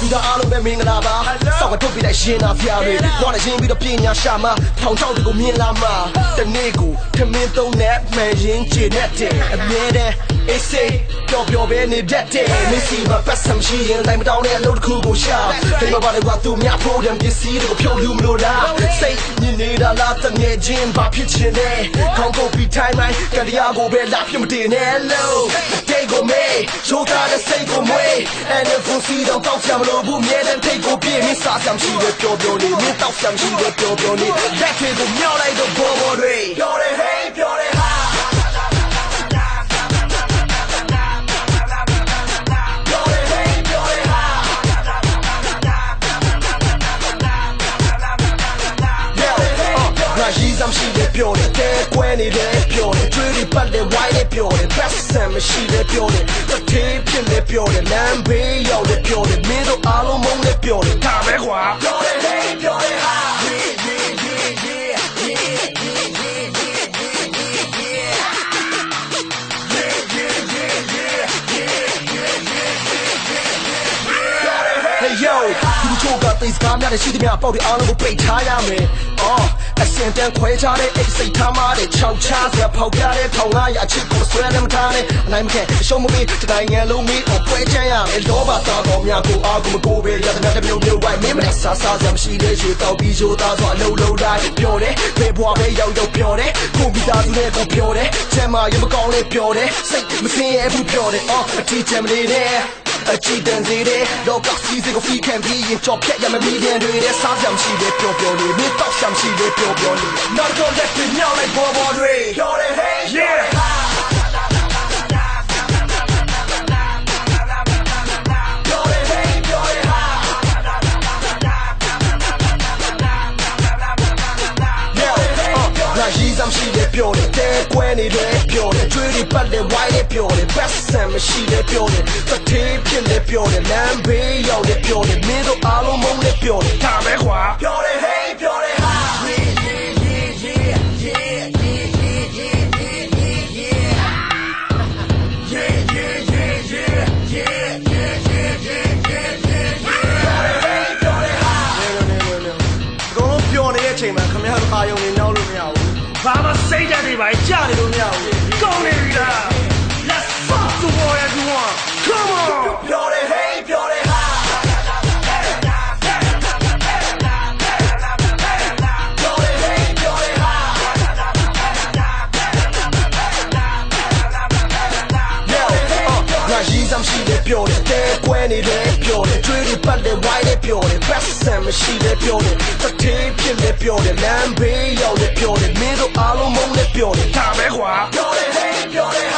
လူသားအားလုံးပဲမင်္ဂလာပါစောက်ကထုတ်ပြလိုက်ရှင်နာဖျားတွေဝါနဲ့ရင်းပြီးတော့ပညာရှာမှာထောင်ချောက်တွေကိုမြင်လာမှာတနေ့ကိုထမင်းသုံးနဲ့မှန်ရင်ခြေနဲ့တဲ့အမြဲတမ်းအေးစေး ပျော်ပျော်ပဲနေတတ်တယ်မင်းစီမှာပတ်စံရှိရင်တိုင်းမတောင်းတဲ့အလုပ်တစ်ခုကိုရှာဒီမှာပါလေကသူများဖို့တယ်ပစ္စည်းတွေကိုဖြုတ်ယူမလို့လားစိတ်ညစ်နေတာလားတငယ်ချင်းဘာဖြစ်ချင်လဲခေါင်းကိုပြီးတိုင်းတိုင်းကတရားကိုပဲလာဖြစ်မတင်နဲ့လို့တေကိုမေးရိုးသားတဲ့စိတ်ကိုမွေးအဲ့ဒီဖူစီတော့တောက်ချမလို့ဘူးမြဲတဲ့ထိတ်ကိုပြင်းမစားချင်ရှိတယ်ပျော်ပျော်နေမင်းတောက်ချင်ရှိတယ်ပျော်ပျော်နေလက်တွေကိုမြောက်လိုက်တော့ဘောဘောတွေပျော်တယ်ဟေး တဲကွဲနေတယ်ပြောတယ်ကျွေးတွေပတ်တယ်ဝိုင်းတယ်ပြောတယ် best ဆန်မရှိတယ်ပြောတယ်တထေးဖြစ်တယ်ပြောတယ်လမ်းဘေးရောက်တယ်ပြောတယ်မင်းတို့အားလုံးမုန်းတယ်ပြောတယ် ဒါပဲကွာ ပြောတယ် hey ပြောတယ်ဟာ yeah yeah yeah yeah Hey yo ဒီချိုကသိစကားများတဲ့ရှိသမျှပေါက်တွေအားလုံးကိုပိတ်ထားရမယ်။အော် အစင်တန်းခွဲချတဲ့အိတ်စိတ်ထားမှတဲ့ခြောက်ချစရာဖောက်ပြတဲ့ထောင်ငါရအချစ်ကိုဆွဲနေမထားနဲ့အနိုင်မခဲအရှုံးမပေးတနိုင်ငံလုံးမီးအပွဲချမ်းရမယ်လောဘသားတော်များကိုအားကိုမကိုပဲရတဲ့တဲ့မျိုးမျိုးဝိုင်းမင်းမနဲ့ဆာဆာစရာမရှိတဲ့ရေတောက်ပြီးရိုးသားစွာအလုံးလုံးတိုင်းပြောတယ်ဘယ်ဘွားပဲရောက်ရောက်ပြောတယ်ကိုမိသားစုနဲ့ကိုပြောတယ်ချမ်းမရမကောင်းလေးပြောတယ်စိတ်မစင်ရဘူးပြောတယ်အော်အထီးချမ်းမလေးနဲ့ အချီတန်စီတဲ့လောကစီစကိုဖီခံပြီးရင်ကြော်ဖြတ်ရမယ်မီဒီယံတွေတဲ့စားကြမ်းရှိတဲ့ပျော်ပျော်လေးမင်းတော့ရှမ်းရှိတဲ့ပျော်ပျော်လေးနောက်တော့လက်ပြမြောက်လိုက်ဘောဘောတွေပြောတယ် hey Yeah. ပြောတယ် hey ပြောတယ်ဟာ Yeah ငါရီးစမ်းရှိတယ်ပြောတယ်တဲကွဲနေတယ်ပြောတယ်ကျွေးတွေပတ်တယ်ဝိုင်းတယ်ပြောတယ် best ဆန်မရှိတယ်ပြောတယ် ် ဘူးဘာမှစိတ်ဓာတ်တွေပါကြာနေလို့မရဘူးကောင်းနေပြီလား Let's fuck the war everyone come on ပြောတယ် hey ပြောတယ်ဟာပြောတယ် hey ပြောတယ်ဟာ Yo ငါရီးစမ်းရှိတယ်ပြောတယ်တဲကွဲနေတယ်ပြောတယ်ကျွေးတွေ ပတ်လေဝိုင်းလေပြောတယ်ဘက်ဆန်မရှိလေပြောတယ်တထေးဖြစ်လေပြောတယ်လမ်းဘေးရောက်လေပြောတယ်မင်းတို့အားလုံးမုန်းလေပြောတယ်ဒါပဲကွာပြောတယ်ဟေးပြောတယ်